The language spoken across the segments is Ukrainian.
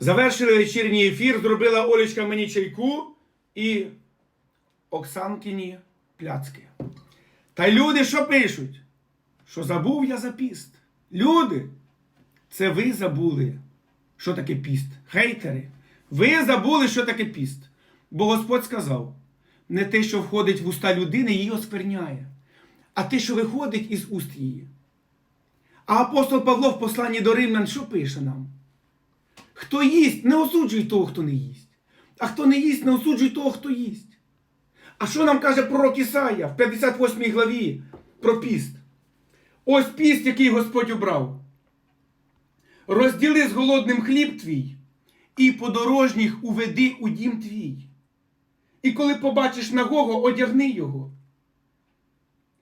Завершили вечірній ефір, зробила Олечка мені чайку і Оксанкіні пляцки. Та й люди що пишуть? Що забув я за піст. Люди, це ви забули, що таке піст. Хейтери. Ви забули, що таке піст. Бо Господь сказав: не те, що входить в уста людини, її оскверняє, а те, що виходить із уст її. А апостол Павло в посланні до Римлян що пише нам? Хто їсть, не осуджуй того, хто не їсть. А хто не їсть, не осуджуй того, хто їсть. А що нам каже пророк Ісая в 58 главі про піст? Ось піст, який Господь обрав. Розділи з голодним хліб твій, і подорожніх уведи у дім твій. І коли побачиш нагого, одягни його.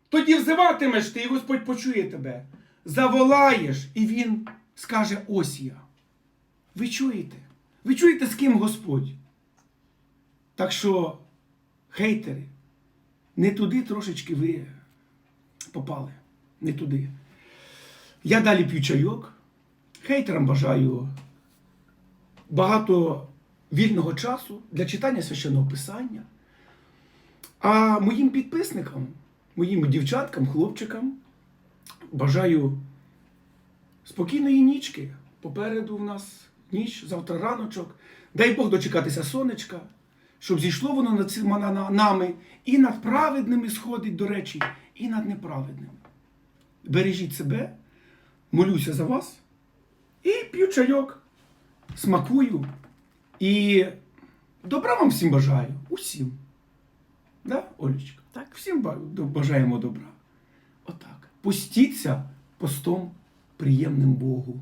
Тоді взиватимеш ти, і Господь почує тебе. Заволаєш, і Він скаже: ось я. Ви чуєте? Ви чуєте, з ким Господь? Так що, хейтери, не туди трошечки ви попали. Не туди. Я далі п'ю чайок. Хейтерам бажаю багато вільного часу для читання священного писання. А моїм підписникам, моїм дівчаткам, хлопчикам бажаю спокійної нічки. Попереду в нас ніч, завтра раночок. Дай Бог дочекатися сонечка, щоб зійшло воно над на- нами і над праведними сходить, до речі, і над неправедними. Бережіть себе, молюся за вас і п'ю чайок, смакую. І добра вам всім бажаю. Усім. Да, Олечка? Так. Всім бажаємо добра. Отак. Пустіться постом приємним Богу.